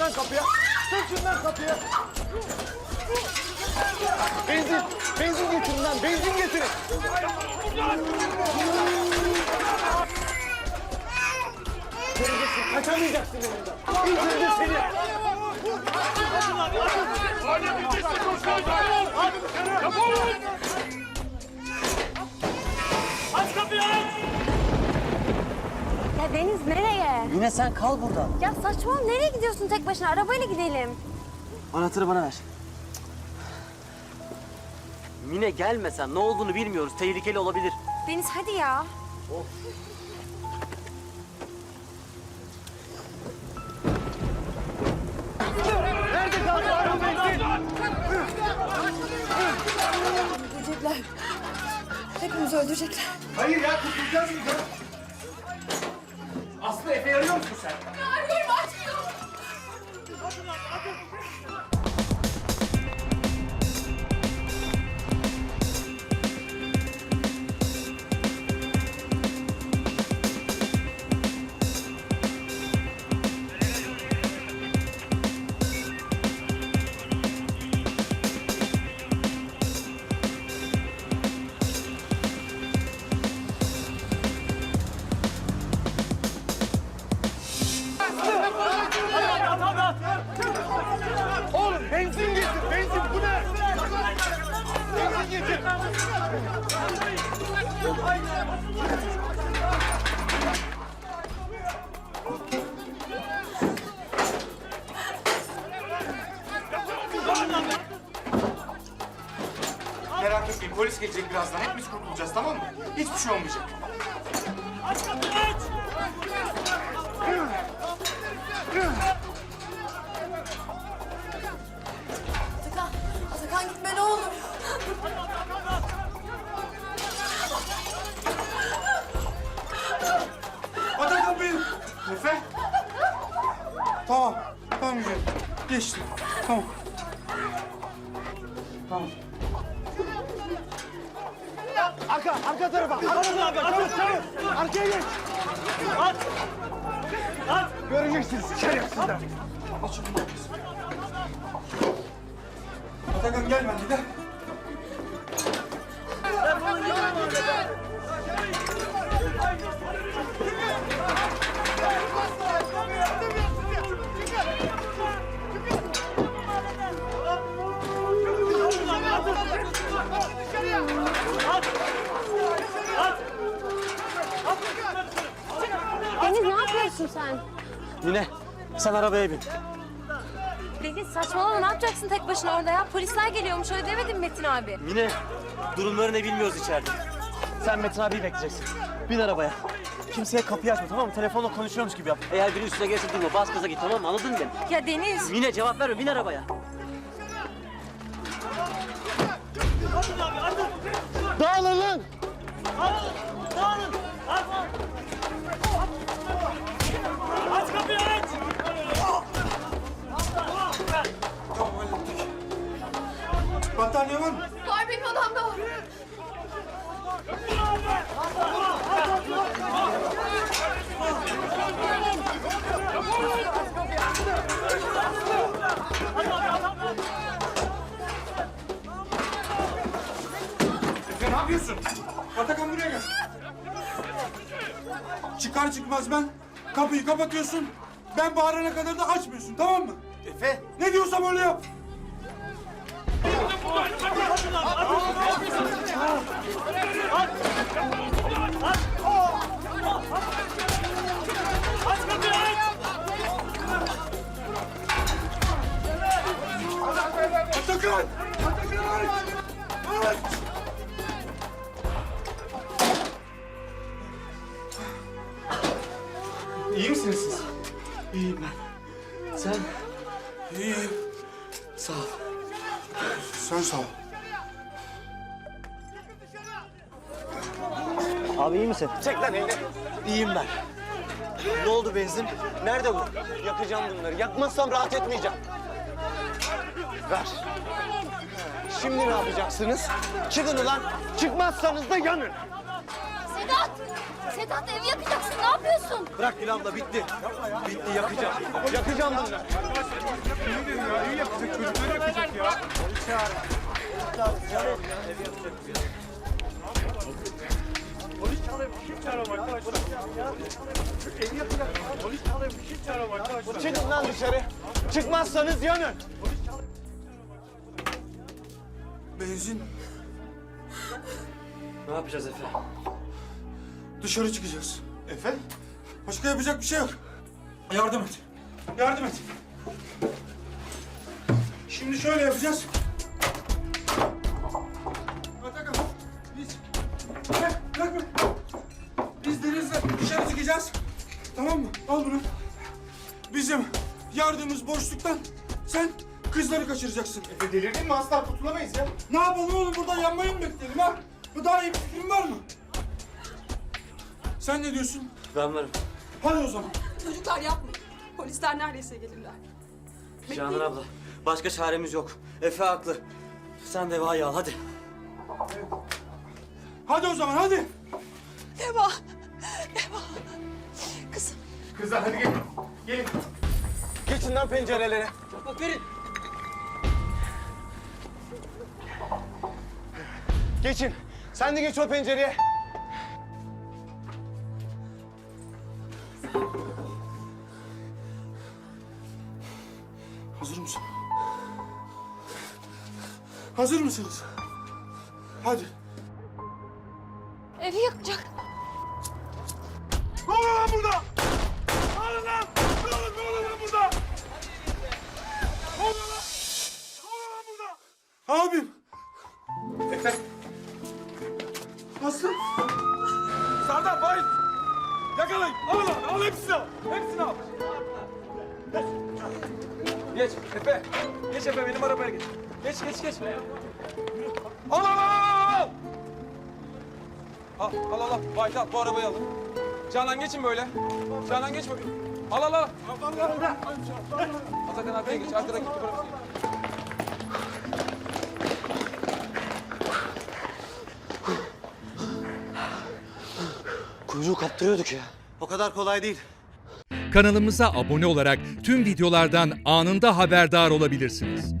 şundan kapıya. Sık şundan kapıya. Benzin, benzin getirin lan, benzin getirin. Göreceksin, kaçamayacaksın yanından. İndirdim seni. Ya Deniz nereye? Yine sen kal burada. Ya saçmalama nereye gidiyorsun tek başına? Arabayla gidelim. Anahtarı bana ver. Mine gelmesen ne olduğunu bilmiyoruz. Tehlikeli olabilir. Deniz hadi ya. Öldürecekler. Hepimizi öldürecekler. Hayır ya, kurtulacağız biz ya. Aslı Efe'yi arıyor musun sen? Merak etmeyin polis gelecek birazdan. Hepimiz kurtulacağız tamam mı? Hiçbir şey olmayacak. Atakan, Tamam. Tamam güzel. Geçti. Tamam. Arka, arka tarafa. Arka tarafa. Çabuk, çabuk. Arkaya geç. At. At. Göreceksiniz şerefsizler. Atakan gel ben de. Deniz ne yapıyorsun sen? Mine sen arabaya bin. Deniz saçmalama ne yapacaksın tek başına orada ya? Polisler geliyormuş öyle demedin mi Metin abi? Mine durumları ne bilmiyoruz içeride. Sen Metin abiyi bekleyeceksin. Bin arabaya. Kimseye kapıyı açma tamam mı? Telefonla konuşuyormuş gibi yap. Eğer biri üstüne gelirse durma. Bas gaza git tamam mı? Anladın mı beni? Ya Deniz. Mine cevap verme. Bin arabaya. Dağılın lan. Tamam yapıyorsun? Atakan buraya gel. Çıkar çıkmaz ben kapıyı kapatıyorsun. Ben bağırana kadar da açmıyorsun tamam mı? Efe. Ne diyorsam öyle yap. Atakan! İyi misiniz siz? İyiyim ben. Sen? İyiyim. Sağ ol. Sen sağ ol. Abi iyi misin? Çek lan elini. İyiyim ben. Ne oldu benzin? Nerede bu? Yakacağım bunları. Yakmazsam rahat etmeyeceğim. Ver. Şimdi ne yapacaksınız? Çıkın ulan. Çıkmazsanız da yanın. Sedat! Sedat evi yakacaksın. Ne yapıyorsun? Bırak Gül abla bitti. Bitti yakacağım. Yakacağım bunları. Çıkın lan dışarı. Çıkmazsanız yanın. Benzin. Ne yapacağız Efe? Dışarı çıkacağız. Efe? Başka yapacak bir şey yok. Yardım et. Yardım et. Şimdi şöyle yapacağız. Atakan, biz... Gel, bırak beni. Biz Deniz'le dışarı çıkacağız. Tamam mı? Al bunu. Bizim yardımımız boşluktan sen kızları kaçıracaksın. Efe delirdin mi? Asla kurtulamayız ya. Ne yapalım oğlum burada yanmayı mı bekleyelim ha? Bu daha iyi bir fikrin var mı? Sen ne diyorsun? Ben varım. Hadi o zaman. Çocuklar yapmayın. Polisler neredeyse gelirler. Canan abla. Başka çaremiz yok. Efe haklı. Sen de Eva'yı al hadi. Hadi o zaman hadi. Eva. Eva. Kızım. Kızlar hadi gelin. Gelin. Geçin lan pencerelere. Bak verin. Geçin. Sen de geç o pencereye. Hazır mısınız? Hadi. Evi yakacak. Ne oluyor lan burada? Ne oluyor lan? Ne oluyor, ne oluyor lan burada? Ne oluyor lan? Ne oluyor lan burada? Abim. Efe. Aslı. Serdar Faik. Yakalayın. Al lan. Al hepsini al. Hepsini al. Geç Efe. Geç Efe benim arabaya geç. Geç geç geç. Al al al al. Al al al. al. Faik al bu arabayı alın. Canan geçin böyle. Canan geç böyle. Al al al. Atakan arkaya geç. Fotoğrafı geç. Kuyruğu kaptırıyorduk ya. O kadar kolay değil. Kanalımıza abone olarak tüm videolardan anında haberdar olabilirsiniz.